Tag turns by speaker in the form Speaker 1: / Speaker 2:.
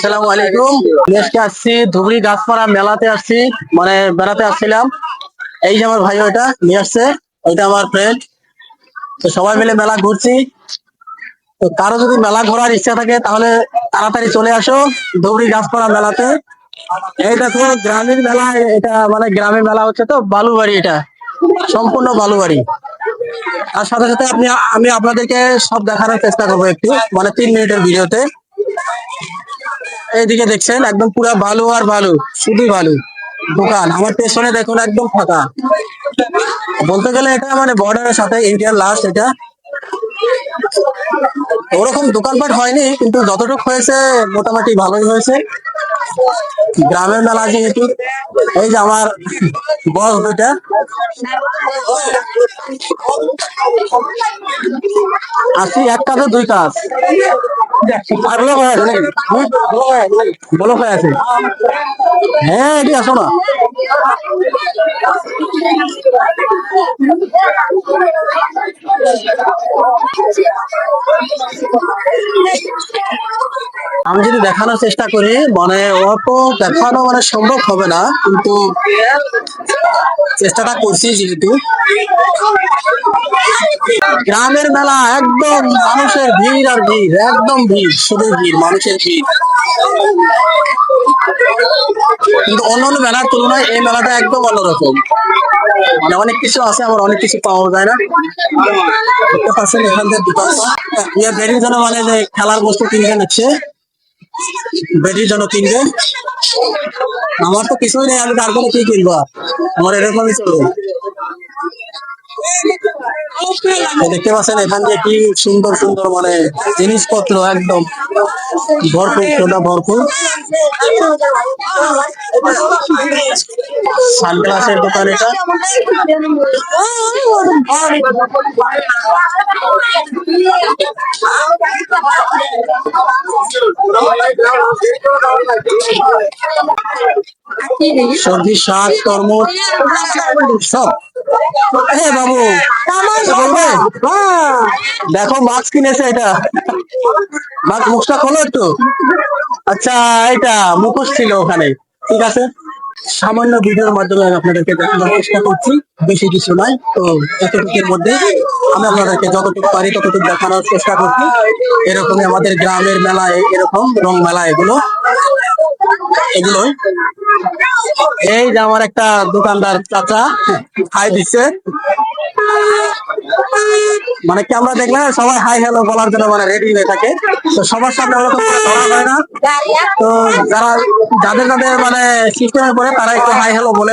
Speaker 1: আসসালামু আলাইকুম। আজকে আসছি ধুবড়ি গাছপাড়া মেলাতে আসছি মানে বেড়াতে আসছিলাম। এই যে আমার ভাই ওইটা নিয়ে আসছে ওইটা আমার ফ্রেন্ড তো সবাই মিলে মেলা ঘুরছি। তো কারও যদি মেলা ঘোরার ইচ্ছা থাকে তাহলে তাড়াতাড়ি চলে আসো ধুবড়ি গাছপাড়া মেলাতে। এই দেখো গ্রামের মেলা এটা মানে গ্রামের মেলা হচ্ছে তো বালুবাড়ি এটা। সম্পূর্ণ বালুবাড়ি। আর সাথে সাথে আপনি আমি আপনাদেরকে সব দেখানোর চেষ্টা করব একটু মানে তিন মিনিটের ভিডিওতে। এইদিকে দেখছেন, একদম পুরা ভালো আর ভালো শুধু ভালো দোকান, আমার পেছনে দেখুন, একদম ফাঁকা। বলতে গেলে এটা মানে বর্ডারের সাথে ইন্ডিয়ার লাস্ট এটা। ওরকম দোকানপাট হয়নি, কিন্তু যতটুকু হয়েছে, মোটামুটি ভালোই হয়েছে। গ্রামের মেলা যেহেতু, এই যে আমার বস দুইটা। আসি, এক কাজে দুই কাজ ব্লক হয়ে আছে নাকি? ব্লক হয়ে আছে হ্যাঁ এটি আসো না। আমি যদি দেখানোর চেষ্টা করি মানে অত দেখানো মানে সম্ভব হবে না, কিন্তু চেষ্টাটা করছি যেহেতু। গ্রামের মেলা, একদম মানুষের ভিড় আর ভিড়, একদম ভিড়, শুধু ভিড়, মানুষের ভিড়। কিন্তু অন্য অন্য মেলার তুলনায় এই মেলাটা একদম অন্যরকম। মানে অনেক কিছু আছে, আবার অনেক কিছু পাওয়া যায় না। দেখতে পাচ্ছেন এখান থেকে দোকানটা ইয়ে বেরির জন্য মানে যে খেলার বস্তু কিনে নিচ্ছে বেরির জন্য কিনবে? আমার তো কিছুই নেই, আমি তারপরে কি কিনবো আমার এরকমই চলবে। দেখতে পাচ্ছেন, এখান থেকে কি সুন্দর সুন্দর মানে জিনিসপত্র একদম। ভরপুর সোনা ভরপুর। সানগ্লাসের দোকান এটা। সবজি শাক, তরমুজ, সব। এ বাবু? দেখো, মাছ কিনেছে এটা। মাছ, মুখটা খোলো একটু। আচ্ছা এটা, মুখোশ ছিল ওখানে। ঠিক আছে? সামান্য ভিডিওর মাধ্যমে আমি আপনাদেরকে দেখানোর চেষ্টা করছি, বেশি কিছু নয়। তো এতটুকুর মধ্যে আমি আপনাদেরকে যতটুকু পারি ততটুকু দেখানোর চেষ্টা করছি। এরকমই আমাদের গ্রামের মেলায় এরকম রং মেলা এগুলো। এগুলোই। এই যে আমার একটা দোকানদার চাচা, খাই দিচ্ছে। মানে ক্যামেরা দেখলে সবাই হাই হ্যালো বলার জন্য মানে রেডি হয়ে থাকে। তো সবার সামনে ওরকম ধরা হয় না। তো যারা, যাদের যাদের মানে সিস্টেমে পড়ে তারা একটু হাই হ্যালো বলে